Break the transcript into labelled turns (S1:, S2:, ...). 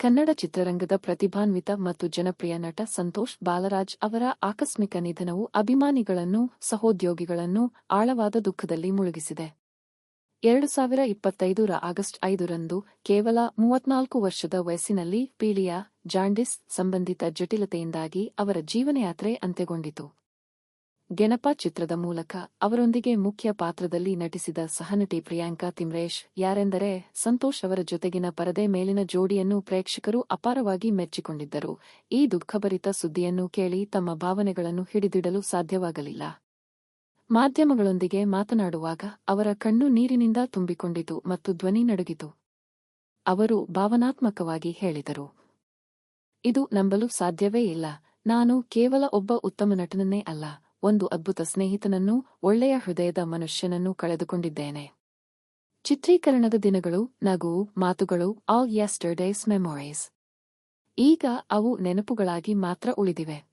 S1: ಕನ್ನಡ ಚಿತ್ರರಂಗದ ಪ್ರತಿಭಾನ್ವಿತ ಮತ್ತು ಜನಪ್ರಿಯ ನಟ ಸಂತೋಷ್ ಬಾಲರಾಜ್ ಅವರ ಆಕಸ್ಮಿಕ ನಿಧನವು ಅಭಿಮಾನಿಗಳನ್ನು, ಸಹೋದ್ಯೋಗಿಗಳನ್ನು ಆಳವಾದ ದುಃಖದಲ್ಲಿ ಮುಳುಗಿಸಿದೆ. ಎರಡು ಸಾವಿರ ಇಪ್ಪತ್ತೈದರ ಆಗಸ್ಟ್ ಐದರಂದು ಕೇವಲ ಮೂವತ್ನಾಲ್ಕು ವರ್ಷದ ವಯಸ್ಸಿನಲ್ಲಿ ಪೀಳಿಯ ಜಾಂಡಿಸ್ ಸಂಬಂಧಿತ ಜಟಿಲತೆಯಿಂದಾಗಿ ಅವರ ಜೀವನಯಾತ್ರೆ ಅಂತ್ಯಗೊಂಡಿತು. ಗೆಣಪ ಚಿತ್ರದ ಮೂಲಕ ಅವರೊಂದಿಗೆ ಮುಖ್ಯ ಪಾತ್ರದಲ್ಲಿ ನಟಿಸಿದ ಸಹನಟಿ ಪ್ರಿಯಾಂಕಾ ತಿಮ್ರೇಶ್, ಯಾರೆಂದರೆ ಸಂತೋಷ್ ಅವರ ಜೊತೆಗಿನ ಪರದೆ ಮೇಲಿನ ಜೋಡಿಯನ್ನು ಪ್ರೇಕ್ಷಕರು ಅಪಾರವಾಗಿ ಮೆಚ್ಚಿಕೊಂಡಿದ್ದರು. ಈ ದುಃಖಭರಿತ ಸುದ್ದಿಯನ್ನು ಕೇಳಿ ತಮ್ಮ ಭಾವನೆಗಳನ್ನು ಹಿಡಿದಿಡಲು ಸಾಧ್ಯವಾಗಲಿಲ್ಲ. ಮಾಧ್ಯಮಗಳೊಂದಿಗೆ ಮಾತನಾಡುವಾಗ ಅವರ ಕಣ್ಣು ನೀರಿನಿಂದ ತುಂಬಿಕೊಂಡಿತು ಮತ್ತು ಧ್ವನಿ ನಡುಗಿತು. ಅವರು ಭಾವನಾತ್ಮಕವಾಗಿ ಹೇಳಿದರು, ಇದು ನಂಬಲು ಸಾಧ್ಯವೇ ಇಲ್ಲ. ನಾನು ಕೇವಲ ಒಬ್ಬ ಉತ್ತಮ ನಟನನ್ನೇ ಅಲ್ಲ. ಒಂದು ಅದ್ಭುತ ಸ್ನೇಹಿತನನ್ನೂ, ಒಳ್ಳೆಯ ಹೃದಯದ ಮನುಷ್ಯನನ್ನೂ ಕಳೆದುಕೊಂಡಿದ್ದೇನೆ. ಚಿತ್ರೀಕರಣದ ದಿನಗಳು ನಗು ಮಾತುಗಳು ಆಲ್ ಯಸ್ಟರ್ಡೇಸ್ ಮೆಮೊರೀಸ್ ಈಗ ಅವು ನೆನಪುಗಳಾಗಿ ಮಾತ್ರ ಉಳಿದಿವೆ.